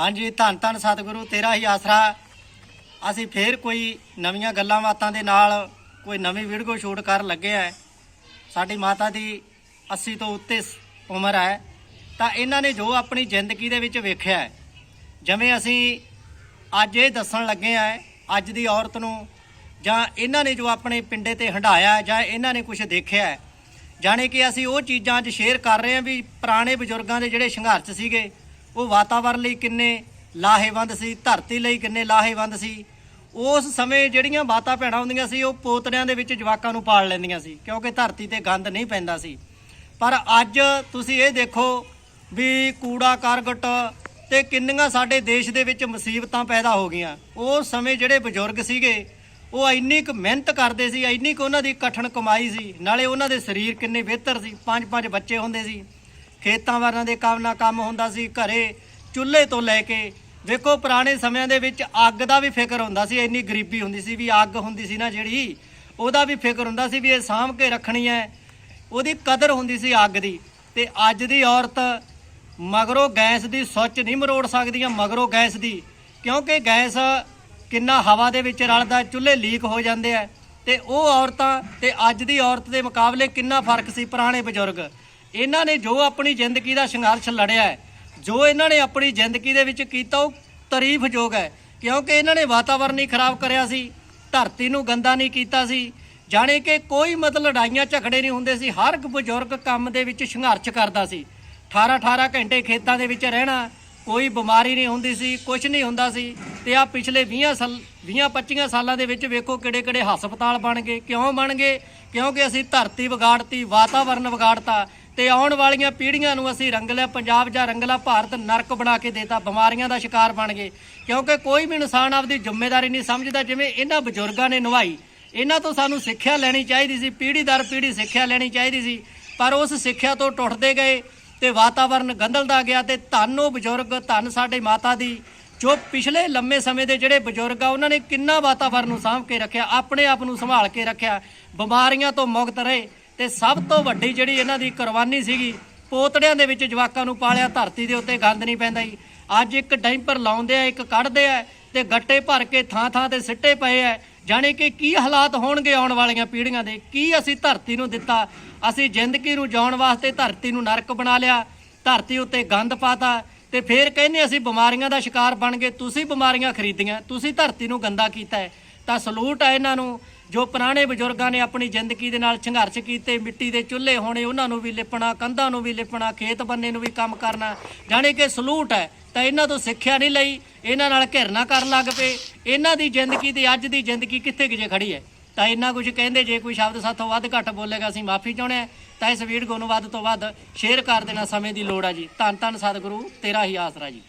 ਹਾਂਜੀ, ਧੰਨ ਧੰਨ ਸਤਿਗੁਰੂ, ਤੇਰਾ ਹੀ ਆਸਰਾ ਅਸੀਂ ਫੇਰ ਕੋਈ ਨਵੀਆਂ ਗੱਲਾਂ ਬਾਤਾਂ ਦੇ ਨਾਲ ਕੋਈ ਨਵੀਂ ਵੀਡੀਓ ਸ਼ੂਟ ਕਰਨ ਲੱਗੇ ਆ ਸਾਡੀ ਮਾਤਾ ਦੀ 80 ਤੋਂ ਉੱਤੇ ਸ- ਉਮਰ ਹੈ ਤਾਂ ਇਹਨਾਂ ਨੇ ਜੋ ਆਪਣੀ ਜ਼ਿੰਦਗੀ ਦੇ ਵਿੱਚ ਵੇਖਿਆ ਜਿਵੇਂ ਅਸੀਂ ਅੱਜ ਇਹ ਦੱਸਣ ਲੱਗੇ ਆ ਅੱਜ ਦੀ ਔਰਤ ਨੂੰ ਜਾਂ ਇਹਨਾਂ ਨੇ ਜੋ ਆਪਣੇ ਪਿੰਡੇ ਤੇ ਹੰਡਾਇਆ ਜਾਂ ਇਹਨਾਂ ਨੇ ਕੁਝ ਦੇਖਿਆ ਹੈ। ਜਾਣੇ ਕਿ ਅਸੀਂ ਉਹ ਚੀਜ਼ਾਂ ਅੱਜ ਸ਼ੇਅਰ ਕਰ ਰਹੇ ਹਾਂ ਵੀ ਪੁਰਾਣੇ ਬਜ਼ੁਰਗਾਂ ਦੇ ਜਿਹੜੇ ਸੰਘਰਸ਼ ਸੀਗੇ ਉਹ ਵਾਤਾਵਰਣ ਲਈ ਕਿੰਨੇ ਲਾਹੇਵੰਦ ਸੀ, ਧਰਤੀ ਲਈ ਕਿੰਨੇ ਲਾਹੇਵੰਦ ਸੀ। ਉਸ ਸਮੇਂ ਜਿਹੜੀਆਂ ਮਾਤਾ ਭੈਣਾਂ ਹੁੰਦੀਆਂ ਸੀ, ਉਹ ਪੋਤੜਿਆਂ ਦੇ ਵਿੱਚ ਜਵਾਕਾਂ ਨੂੰ ਪਾਲ ਲੈਂਦੀਆਂ ਸੀ, ਕਿਉਂਕਿ ਧਰਤੀ ਤੇ ਗੰਦ ਨਹੀਂ ਪੈਂਦਾ ਸੀ। ਪਰ ਅੱਜ ਤੁਸੀਂ ਇਹ ਦੇਖੋ ਵੀ ਕੂੜਾ ਕਰਗਟ ਤੇ ਕਿੰਨੀਆਂ ਸਾਡੇ ਦੇਸ਼ ਦੇ ਵਿੱਚ ਮੁਸੀਬਤਾਂ ਪੈਦਾ ਹੋ ਗਈਆਂ। ਉਸ ਸਮੇਂ ਜਿਹੜੇ ਬਜ਼ੁਰਗ ਸੀਗੇ, ਉਹ ਇੰਨੀ ਕੁ ਮਿਹਨਤ ਕਰਦੇ ਸੀ, ਇੰਨੀ ਕੁ ਉਹਨਾਂ ਦੀ ਕਠਨ ਕਮਾਈ ਸੀ, ਨਾਲੇ ਉਹਨਾਂ ਦੇ ਸਰੀਰ ਕਿੰਨੇ ਬਿਹਤਰ ਸੀ ਪੰਜ ਪੰਜ ਬੱਚੇ ਹੁੰਦੇ ਸੀ। ਖੇਤਾਂ ਵਾਰਾਂ ਦੇ ਕੰਮ ਨਾਲ ਕੰਮ ਹੁੰਦਾ ਸੀ, ਘਰੇ ਚੁੱਲ੍ਹੇ ਤੋਂ ਲੈ ਕੇ, ਵੇਖੋ ਪੁਰਾਣੇ ਸਮਿਆਂ ਦੇ ਵਿੱਚ ਅੱਗ ਦਾ ਵੀ ਫਿਕਰ ਹੁੰਦਾ ਸੀ, ਇੰਨੀ ਗਰੀਬੀ ਹੁੰਦੀ ਸੀ ਵੀ ਅੱਗ ਹੁੰਦੀ ਸੀ ਨਾ ਜਿਹੜੀ, ਉਹਦਾ ਵੀ ਫਿਕਰ ਹੁੰਦਾ ਸੀ ਵੀ ਇਹ ਸਾਂਭ ਕੇ ਰੱਖਣੀ ਹੈ, ਉਹਦੀ ਕਦਰ ਹੁੰਦੀ ਸੀ ਅੱਗ ਦੀ, ਤੇ ਅੱਜ ਦੀ ਔਰਤ ਮਗਰੋਂ ਗੈਸ ਦੀ ਸੁੱਚ ਨਹੀਂ ਮਰੋੜ ਸਕਦੀਆਂ ਮਗਰੋਂ ਗੈਸ ਦੀ, ਕਿਉਂਕਿ ਗੈਸ ਕਿੰਨਾ ਹਵਾ ਦੇ ਵਿੱਚ ਰਲਦਾ, ਚੁੱਲ੍ਹੇ ਲੀਕ ਹੋ ਜਾਂਦੇ ਆ, ਤੇ ਉਹ ਔਰਤਾਂ ਤੇ ਅੱਜ ਦੀ ਔਰਤ ਦੇ ਮੁਕਾਬਲੇ ਕਿੰਨਾ ਫ਼ਰਕ ਸੀ ਪੁਰਾਣੇ ਬਜ਼ੁਰਗ। ਇਹਨਾਂ ਨੇ ਜੋ ਆਪਣੀ ਜ਼ਿੰਦਗੀ ਦਾ ਸੰਘਰਸ਼ ਲੜਿਆ ਹੈ, ਜੋ ਇਹਨਾਂ ਨੇ ਆਪਣੀ ਜ਼ਿੰਦਗੀ ਦੇ ਵਿੱਚ ਕੀਤਾ, ਉਹ ਤਾਰੀਫਯੋਗ ਹੈ। ਕਿਉਂਕਿ ਇਹਨਾਂ ਨੇ ਵਾਤਾਵਰਣ ਨਹੀਂ ਖਰਾਬ ਕਰਿਆ ਸੀ, ਧਰਤੀ ਨੂੰ ਗੰਦਾ ਨਹੀਂ ਕੀਤਾ ਸੀ, ਜਾਣੇ ਕਿ ਕੋਈ ਮਤਲਬ ਲੜਾਈਆਂ ਝਗੜੇ ਨਹੀਂ ਹੁੰਦੇ ਸੀ, ਹਰ ਇੱਕ ਬਜ਼ੁਰਗ ਕੰਮ ਦੇ ਵਿੱਚ ਸੰਘਰਸ਼ ਕਰਦਾ ਸੀ। 18 18 ਘੰਟੇ ਖੇਤਾਂ ਦੇ ਵਿੱਚ ਰਹਿਣਾ, ਕੋਈ ਬਿਮਾਰੀ ਨਹੀਂ ਹੁੰਦੀ ਸੀ ਕੁਝ ਨਹੀਂ ਹੁੰਦਾ ਸੀ, ਤੇ ਆ ਪਿਛਲੇ 20 ਸਾਲ 20 25 ਸਾਲਾਂ ਦੇ ਵਿੱਚ ਵੇਖੋ ਕਿਹੜੇ ਕਿਹੜੇ ਹਸਪਤਾਲ ਬਣ ਗਏ, ਕਿਉਂ ਬਣ ਗਏ? ਕਿਉਂਕਿ ਅਸੀਂ ਧਰਤੀ ਵਿਗਾੜਤੀ, ਵਾਤਾਵਰਨ ਵਿਗਾੜਤਾ ਤੇ ਆਉਣ ਵਾਲੀਆਂ ਪੀੜ੍ਹੀਆਂ ਨੂੰ ਅਸੀਂ ਰੰਗਲਾ ਪੰਜਾਬ ਜਾਂ ਰੰਗਲਾ ਭਾਰਤ ਨਰਕ ਬਣਾ ਕੇ ਦੇਤਾ, ਬਿਮਾਰੀਆਂ ਦਾ ਸ਼ਿਕਾਰ ਬਣ ਗਏ। ਕਿਉਂਕਿ ਕੋਈ ਵੀ ਇਨਸਾਨ ਆਪਦੀ ਜ਼ਿੰਮੇਵਾਰੀ ਨਹੀਂ ਸਮਝਦਾ ਜਿਵੇਂ ਇਹਨਾਂ ਬਜ਼ੁਰਗਾਂ ਨੇ ਨਿਭਾਈ। ਇਹਨਾਂ ਤੋਂ ਸਾਨੂੰ ਸਿੱਖਿਆ ਲੈਣੀ ਚਾਹੀਦੀ ਸੀ, ਪੀੜ੍ਹੀ ਦਰ ਪੀੜ੍ਹੀ ਸਿੱਖਿਆ ਲੈਣੀ ਚਾਹੀਦੀ ਸੀ। ਪਰ ਉਸ ਸਿੱਖਿਆ ਤੋਂ ਟੁੱਟਦੇ ਗਏ ਤੇ ਵਾਤਾਵਰਨ ਗੰਦਲਦਾ ਗਿਆ ਤੇ ਧੰਨ ਉਹ ਬਜ਼ੁਰਗ, ਧੰਨ ਸਾਡੇ ਮਾਤਾ ਦੀ, ਜੋ ਪਿਛਲੇ ਲੰਮੇ ਸਮੇਂ ਦੇ ਜਿਹੜੇ ਬਜ਼ੁਰਗ ਆ, ਉਹਨਾਂ ਨੇ ਕਿੰਨਾ ਵਾਤਾਵਰਨ ਨੂੰ ਸਾਂਭ ਕੇ ਰੱਖਿਆ, ਆਪਣੇ ਆਪ ਨੂੰ ਸੰਭਾਲ ਕੇ ਰੱਖਿਆ, ਬਿਮਾਰੀਆਂ ਤੋਂ ਮੁਕਤ ਰਹੇ। ਤੇ ਸਭ ਤੋਂ ਵੱਡੀ ਜਿਹੜੀ ਇਹਨਾਂ ਦੀ ਕੁਰਬਾਨੀ ਸੀਗੀ, ਪੋਤੜਿਆਂ ਦੇ ਵਿੱਚ ਜਵਾਕਾਂ ਨੂੰ ਪਾਲਿਆ, ਧਰਤੀ ਦੇ ਉੱਤੇ ਗੰਦ ਨਹੀਂ ਪੈਂਦਾ ਜੀ। ਅੱਜ ਇੱਕ ਡੈਂਪਰ ਲਾਉਂਦੇ ਆ, ਇੱਕ ਕੱਢਦੇ ਆ ਤੇ ਗੱਟੇ ਭਰ ਕੇ ਥਾਂ ਥਾਂ ਤੇ ਸਿੱਟੇ ਪਏ ਆ। ਜਾਣੇ ਕਿ ਕੀ ਹਾਲਾਤ ਹੋਣਗੇ ਆਉਣ ਵਾਲੀਆਂ ਪੀੜ੍ਹੀਆਂ ਦੇ? ਕੀ ਅਸੀਂ ਧਰਤੀ ਨੂੰ ਦਿੱਤਾ? ਅਸੀਂ ਜ਼ਿੰਦਗੀ ਨੂੰ ਜਿਉਣ ਵਾਸਤੇ ਧਰਤੀ ਨੂੰ ਨਰਕ ਬਣਾ ਲਿਆ, ਧਰਤੀ ਉੱਤੇ ਗੰਦ ਪਾਤਾ ਤੇ ਫਿਰ ਕਹਿੰਦੇ ਅਸੀਂ ਬਿਮਾਰੀਆਂ ਦਾ ਸ਼ਿਕਾਰ ਬਣ ਗਏ, ਤੁਸੀਂ ਬਿਮਾਰੀਆਂ ਖਰੀਦੀਆਂ, ਤੁਸੀਂ ਧਰਤੀ ਨੂੰ ਗੰਦਾ ਕੀਤਾ ਹੈ। ਤਾਂ ਸਲੂਟ ਹੈ ਇਹਨਾਂ ਨੂੰ। ਜੋ ਪੁਰਾਣੇ ਬਜ਼ੁਰਗਾਂ ਨੇ ਆਪਣੀ ਜ਼ਿੰਦਗੀ ਦੇ ਨਾਲ ਸੰਘਰਸ਼ ਕੀਤੇ, ਮਿੱਟੀ ਦੇ ਚੁੱਲ੍ਹੇ ਹੋਣੇ, ਉਹਨਾਂ ਨੂੰ ਵੀ ਲਿਪਣਾ, ਕੰਧਾਂ ਨੂੰ ਵੀ ਲਿਪਣਾ, ਖੇਤ ਬੰਨੇ ਨੂੰ ਵੀ ਕੰਮ ਕਰਨਾ, ਜਾਣੇ ਕਿ ਸਲੂਟ ਹੈ। ਤਾਂ ਇਹਨਾਂ ਤੋਂ ਸਿੱਖਿਆ ਨਹੀਂ ਲਈ, ਇਹਨਾਂ ਨਾਲ ਘਿਰਨਾ ਕਰਨ ਲੱਗ ਪਏ। ਇਹਨਾਂ ਦੀ ਜ਼ਿੰਦਗੀ ਤੇ ਅੱਜ ਦੀ ਜ਼ਿੰਦਗੀ ਕਿੱਥੇ ਕਿਜੇ ਖੜੀ ਹੈ? ਤਾਂ ਇੰਨਾ ਕੁਝ ਕਹਿੰਦੇ, ਜੇ ਕੋਈ ਸ਼ਬਦ ਸਾਥੋਂ ਵੱਧ ਘੱਟ ਬੋਲੇਗਾ, ਅਸੀਂ ਮਾਫੀ ਚਾਹੁੰਦੇ ਹਾਂ। ਤਾਂ ਇਸ ਵੀਡੀਓ ਨੂੰ ਵੱਧ ਤੋਂ ਵੱਧ ਸ਼ੇਅਰ ਕਰ ਦੇਣਾ ਸਮੇਂ ਦੀ ਲੋੜ ਆ ਜੀ। ਧੰਨ ਧੰਨ ਸਤਿਗੁਰੂ, ਤੇਰਾ ਹੀ ਆਸਰਾ ਜੀ।